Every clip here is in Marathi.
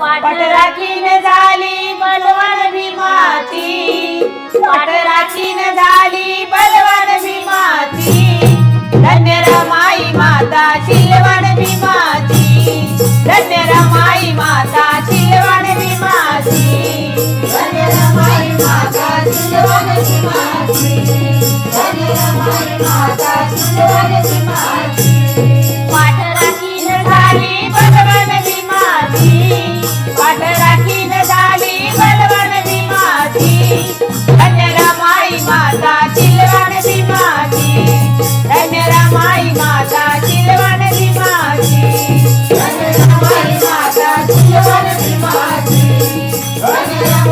पाट राखीन झाली बलवान भीमाती पाट राखीन झाली बलवान भीमाती धन्य रमाई माता शिलवान भीमाती धन्य रमा पाठराखी झाली बलवान ती माझी माई माता चिलवान ती माझी धन्यरा माई माता माई माता चिलवान ती माझी धन्यरा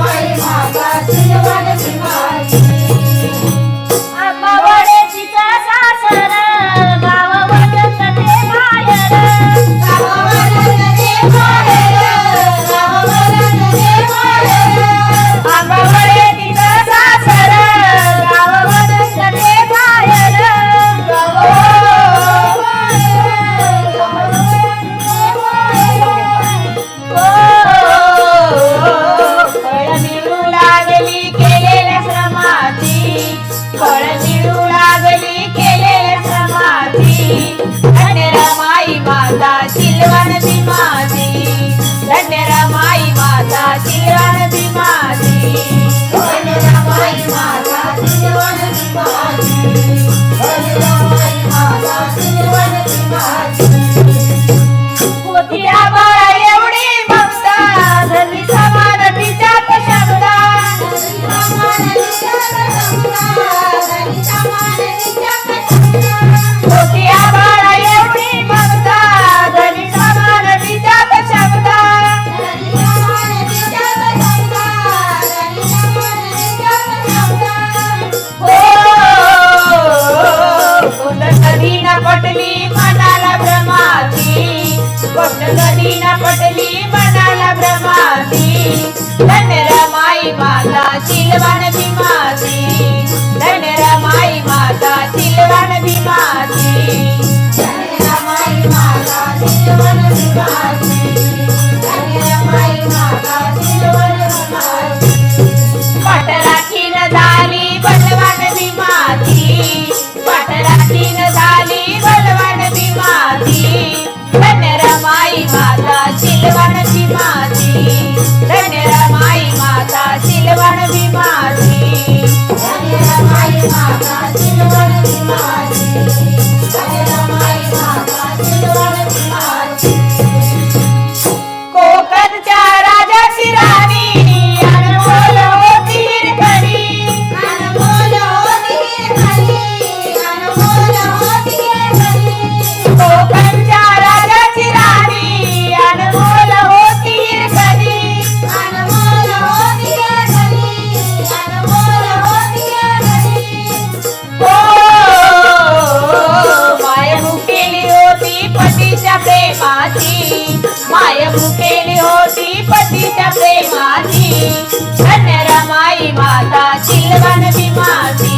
लागली केलेल्या श्रमाची फळ मिळू लागली केलेल्या श्रमाची धन्य रमाई माता शिलवान माझी. धन्य रमाई माता कधी न पटली मनाला भ्रमाती स्वप्न कधी न पटली मनाला भ्रमाती धन्य Arriba. तू माता चिलवन माझी.